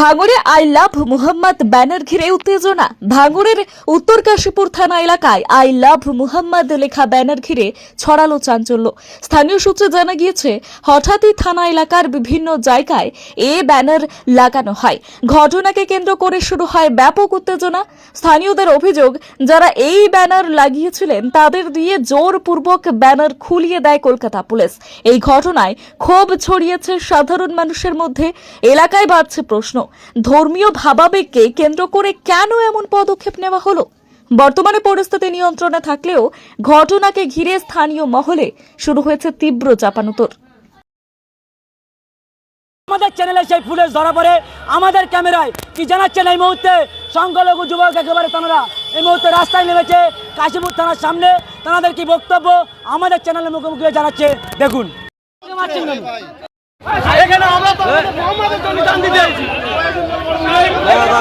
ভাঙড়ে I love Muhammad banner ঘিরে উত্তেজনা। ভাঙড়ের উত্তর কাশীপুর থানা এলাকায় আই লাভ মুহাম্মদ লেখা ব্যানার ঘিরে ছড়ালো চাঞ্চল্য। স্থানীয় সূত্রে জানা গিয়েছে, হঠাৎই থানা এলাকার বিভিন্ন জায়গায় এ ব্যানার লাগানো হয়। ঘটনাকে কেন্দ্র করে শুরু হয় ব্যাপক উত্তেজনা। স্থানীয়দের অভিযোগ, যারা এই ব্যানার লাগিয়েছিলেন, তাদের দিয়ে জোরপূর্বক ব্যানার খুলিয়ে দেয় কলকাতা পুলিশ। এই ঘটনায় ক্ষোভ ছড়িয়েছে সাধারণ মানুষের মধ্যে। এলাকায় বাড়ছে প্রশ্ন। ধর্মীয় ভাবাবেগকে কেন্দ্র করে কেন এমন পদক্ষেপ নেওয়া হলো? বর্তমানে পরিস্থিতি নিয়ন্ত্রণে থাকলেও ঘটনাকে ঘিরে স্থানীয় মহলে শুরু হয়েছে তীব্র চাপানুতর। আমাদের চ্যানেলে সেই ফুটেজ ধরা পড়ে, আমাদের ক্যামেরায় কি জানাচ্ছেন এই মুহূর্তে? সংখ্যালঘু যুবক একেবারে তারা এই মুহূর্তে রাস্তায় নেমেছে, কাশীপুর থানার সামনে। তাদের কি বক্তব্য? আমাদের চ্যানেলের মুখোমুখি জানাচ্ছে। দেখুন। এখানে আমরা তো মোহাম্মদের জন্য দিতে দিতে এসেছি, এখানে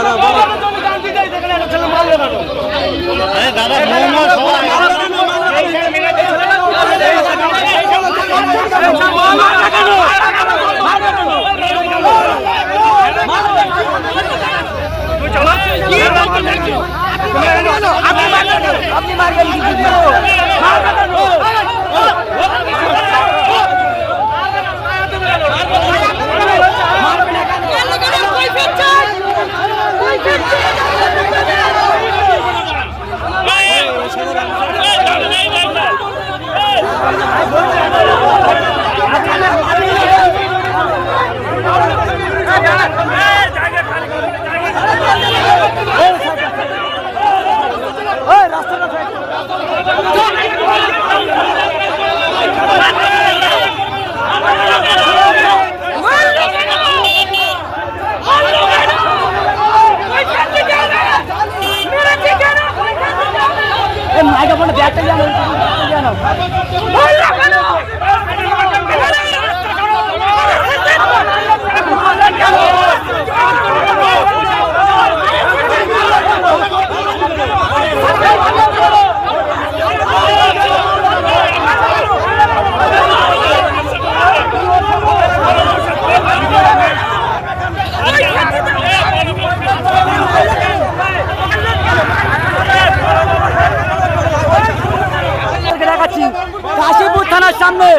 জানো। সামনে।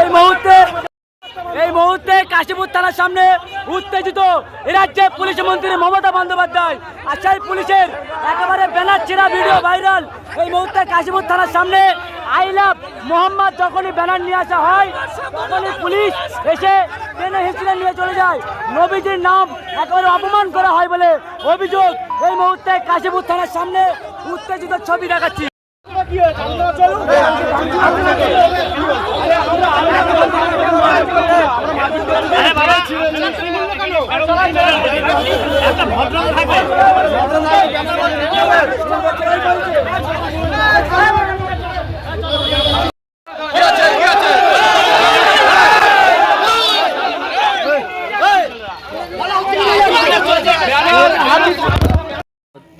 এই মুহূর্তে এই মুহূর্তে কাশীপুর থানার সামনে উত্তেজিত রাজ্যে পুলিশ মন্ত্রী মমতা বন্দ্যোপাধ্যায়। আর সেই পুলিশের একেবারে ব্যানার ছেঁড়া ভিডিও ভাইরাল। এই মুহূর্তে কাশীপুর থানার সামনে আই লাভ মোহাম্মদ যখনই ব্যানার নিয়ে আসা হয়, তখনই পুলিশ এসে ট্রেনে হিঁচড়ে নিয়ে চলে যায়। নবীজির নাম একেবারে অপমান করা হয় বলে অভিযোগ। এই মুহূর্তে কাশীপুর থানার সামনে উত্তেজিত ছবি দেখাচ্ছি।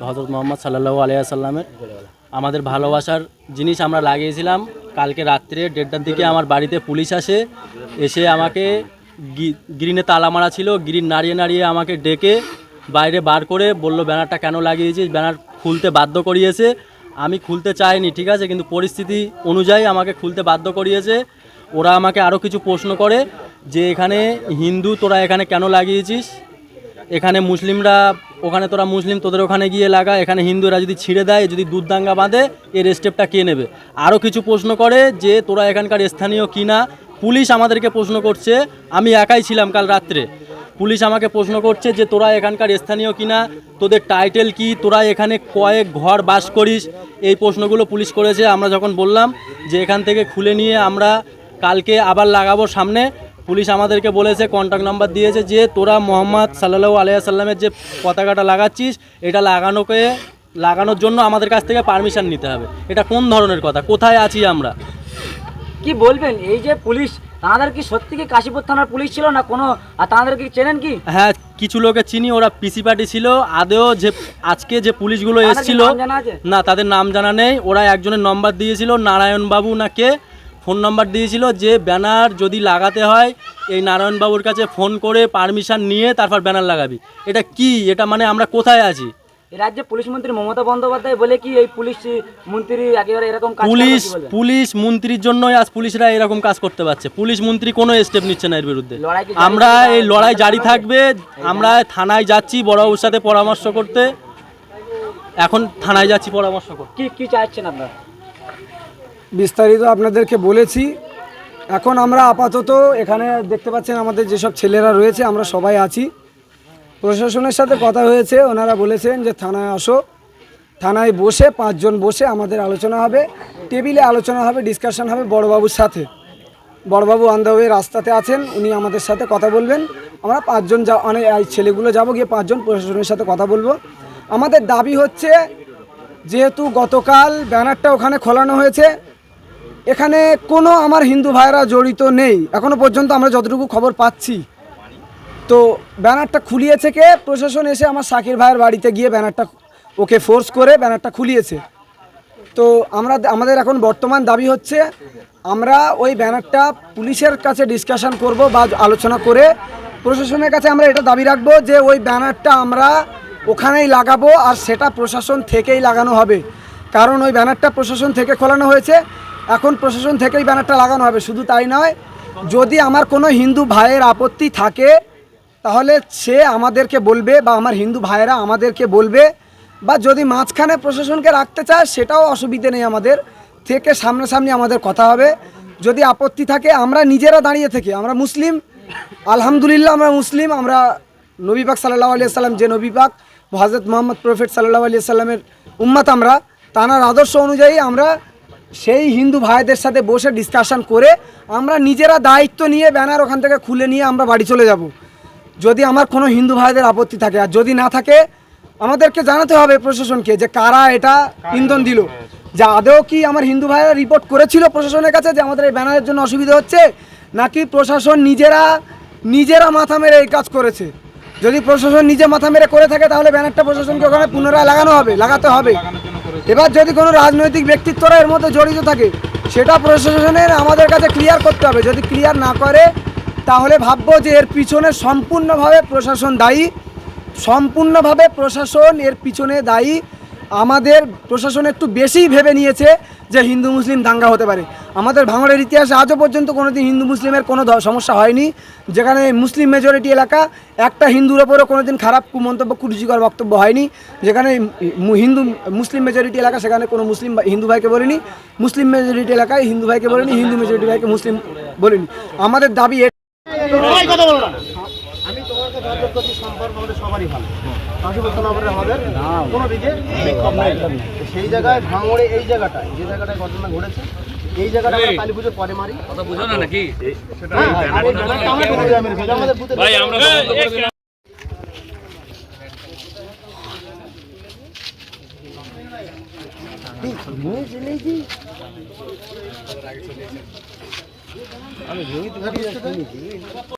হজরত মোহাম্মদ সাল্লাহ আলিয়াসাল্লামের আমাদের ভালোবাসার জিনিস আমরা লাগিয়েছিলাম। কালকে রাত্রে দেড়টার দিকে আমার বাড়িতে পুলিশ আসে, এসে আমাকে গ্রিনে তালা মারা ছিল, গ্রিন নাড়িয়ে নাড়িয়ে আমাকে ডেকে বাইরে বার করে বলল, ব্যানারটা কেন লাগিয়েছিস? ব্যানার খুলতে বাধ্য করিয়েছে। আমি খুলতে চাইনি, ঠিক আছে, কিন্তু পরিস্থিতি অনুযায়ী আমাকে খুলতে বাধ্য করিয়েছে। ওরা আমাকে আরও কিছু প্রশ্ন করে যে, এখানে হিন্দু তোরা এখানে কেন লাগিয়েছিস? এখানে মুসলিমরা ওখানে তোরা মুসলিম তোদের ওখানে গিয়ে লাগা, এখানে হিন্দুরা যদি ছিঁড়ে দেয়, যদি দুধ দাঙ্গা বাঁধে এর স্টেপটা কে নেবে? আরও কিছু প্রশ্ন করে যে তোরা এখানকার স্থানীয় কিনা। পুলিশ আমাদেরকে প্রশ্ন করছে, আমি একাই ছিলাম কাল রাত্রে। পুলিশ আমাকে প্রশ্ন করছে যে তোরা এখানকার স্থানীয় কিনা, তোদের টাইটেল কি, তোরা এখানে কয়েক ঘর বাস করিস? এই প্রশ্নগুলো পুলিশ করেছে, আমরা যখন বললাম যে এখান থেকে খুলে নিয়ে আমরা কালকে আবার লাগাবো সামনে। পুলিশ আমাদেরকে বলেছে কন্ট্যাক্ট নাম্বার দিয়েছে যে তোরা মোহাম্মদ সাল্লাহ আলিয়া সাল্লামের যে পতাকাটা লাগাচ্ছিস এটা লাগানোকে লাগানোর জন্য আমাদের কাছ থেকে পারমিশন নিতে হবে। এটা কোন ধরনের কথা? কোথায় আছি আমরা? কি বলবেন? এই যে পুলিশ তাদের কি সত্যি কি কাশীপুর থানার পুলিশ ছিল না কোনো? আর তাদের কি চেনেন কি? হ্যাঁ কিছু লোকে চিনি ওরা পিসি পার্টি ছিল। আদেও যে আজকে যে পুলিশগুলো এসেছিল? না তাদের নাম জানা নেই। ওরা একজনের নম্বর দিয়েছিল নারায়ণ বাবু না কে? ফোন নাম্বার দিয়েছিল যে ব্যানার যদি লাগাতে হয় এই নারায়ণবাবুর কাছে ফোন করে পারমিশন নিয়ে তারপর ব্যানার লাগাবি। এটা কি? এটা মানে আমরা কোথায় আছি? রাজ্যে পুলিশ মন্ত্রী মমতা বন্দ্যোপাধ্যায় বলে কি এই পুলিশ মন্ত্রী একেবারে এরকম কাজ পুলিশ পুলিশ মন্ত্রীর জন্যই আজ পুলিশরা এরকম কাজ করতে পারছে। পুলিশ মন্ত্রী কোনো স্টেপ নিচ্ছে না এর বিরুদ্ধে। আমরা এই লড়াই জারি থাকবে। আমরা থানায় যাচ্ছি বড়বাবুর সাথে পরামর্শ করতে। এখন থানায় যাচ্ছি পরামর্শ করতে। কি কি চাইছেন আপনারা? বিস্তারিত আপনাদেরকে বলেছি। এখন আমরা আপাতত এখানে দেখতে পাচ্ছেন আমাদের যেসব ছেলেরা রয়েছে, আমরা সবাই আছি। প্রশাসনের সাথে কথা হয়েছে, ওনারা বলেছেন যে থানায় আসো। থানায় বসে পাঁচজন বসে আমাদের আলোচনা হবে, টেবিলে আলোচনা হবে ডিসকাশন হবে বড়বাবুর সাথে। বড়বাবু অন দ্য রাস্তাতে আছেন, উনি আমাদের সাথে কথা বলবেন। আমরা পাঁচজন যা অনেক ছেলেগুলো যাব গিয়ে পাঁচজন প্রশাসনের সাথে কথা বলব। আমাদের দাবি হচ্ছে, যেহেতু গতকাল ব্যানারটা ওখানে খোলানো হয়েছে এখানে কোনো আমার হিন্দু ভাইরা জড়িত নেই। এখনও পর্যন্ত আমরা যতটুকু খবর পাচ্ছি। তো ব্যানারটা খুলিয়েছে কে? প্রশাসন এসে আমার শাকির ভাইয়ের বাড়িতে গিয়ে ব্যানারটা ওকে ফোর্স করে ব্যানারটা খুলিয়েছে। তো আমরা আমাদের এখন বর্তমান দাবি হচ্ছে, আমরা ওই ব্যানারটা পুলিশের কাছে ডিসকাশন করব বা আলোচনা করে প্রশাসনের কাছে আমরা এটা দাবি রাখব যে ওই ব্যানারটা আমরা ওখানেই লাগাবো আর সেটা প্রশাসন থেকেই লাগানো হবে। কারণ ওই ব্যানারটা প্রশাসন থেকে খোলানো হয়েছে। এখন প্রশাসন থেকেই ব্যানারটা লাগানো হবে, শুধু তাই নয়, যদি আমার কোনো হিন্দু ভাইয়ের আপত্তি থাকে, তাহলে সে আমাদেরকে বলবে বা আমার হিন্দু ভাইয়েরা আমাদেরকে বলবে, বা যদি মাঝখানে প্রশাসনকে রাখতে চায়, সেটাও অসুবিধে নেই আমাদের, থেকে সামনাসামনি আমাদের কথা হবে। যদি আপত্তি থাকে, আমরা নিজেরা দাঁড়িয়ে থেকে, আমরা মুসলিম, আলহামদুলিল্লাহ আমরা মুসলিম, আমরা নবী পাক সাল্লাহ আলিয়া সাল্লাম, যে নবী পাক হজরত মোহাম্মদ প্রফেট সাল্লাহ আলিয়া সাল্লামের উম্মাত আমরা তানার আদর্শ অনুযায়ী আমরা সেই হিন্দু ভাইদের সাথে বসে ডিসকাশন করে আমরা নিজেরা দায়িত্ব নিয়ে ব্যানার ওখান থেকে খুলে নিয়ে আমরা বাড়ি চলে যাব। যদি আমার কোনো হিন্দু ভাইদের আপত্তি থাকে আর যদি না থাকে আমাদেরকে জানাতে হবে প্রশাসনকে যে কারা এটা ইন্ধন দিল। যে আদৌ কি আমার হিন্দু ভাইরা রিপোর্ট করেছিল প্রশাসনের কাছে যে আমাদের এই ব্যানারের জন্য অসুবিধা হচ্ছে নাকি প্রশাসন নিজেরা নিজেরা মাথা মেরে এই কাজ করেছে? যদি প্রশাসন নিজে মাথা মেরে করে থাকে তাহলে ব্যানারটা প্রশাসনকে ওখানে পুনরায় লাগানো হবে লাগাতে হবে। এবার যদি কোনো রাজনৈতিক ব্যক্তিত্বরা এর মধ্যে জড়িত থাকে, সেটা প্রশাসনের আমাদের কাছে ক্লিয়ার করতে হবে। যদি ক্লিয়ার না করে, তাহলে ভাববো যে এর পিছনে সম্পূর্ণভাবে প্রশাসন দায়ী। সম্পূর্ণভাবে প্রশাসন এর পিছনে দায়ী। আমাদের প্রশাসন একটু বেশিই ভেবে নিয়েছে যে হিন্দু মুসলিম দাঙ্গা হতে পারে। আমাদের ভাঙড়ের ইতিহাসে আজও পর্যন্ত কোনোদিন হিন্দু মুসলিমের কোনো সমস্যা হয়নি। যেখানে মুসলিম মেজরিটি এলাকা, একটা হিন্দুর ওপরও কোনোদিন খারাপ কুমন্তব্য কুরুচিকর বক্তব্য হয়নি। যেখানে হিন্দু, মুসলিম মেজরিটি এলাকা, সেখানে কোনো মুসলিম হিন্দু ভাইকে বলিনি। মুসলিম মেজরিটি এলাকায় হিন্দু ভাইকে বলিনি, হিন্দু মেজরিটি ভাইকে মুসলিম বলিনি। আমাদের দাবি করছি সম্পর্ক আমাদের সবারই ভালো। পাশাপাশি আমাদের কোনো দিকে বিক্ষোভ নাই। সেই জায়গায় ভাঙড়ে এই জায়গাটায় যে জায়গাটায় ঘটনা ঘটেছে এই জায়গাটা আমরা কালী পুজোর পরে মারি। কথা বুঝো না নাকি? আমি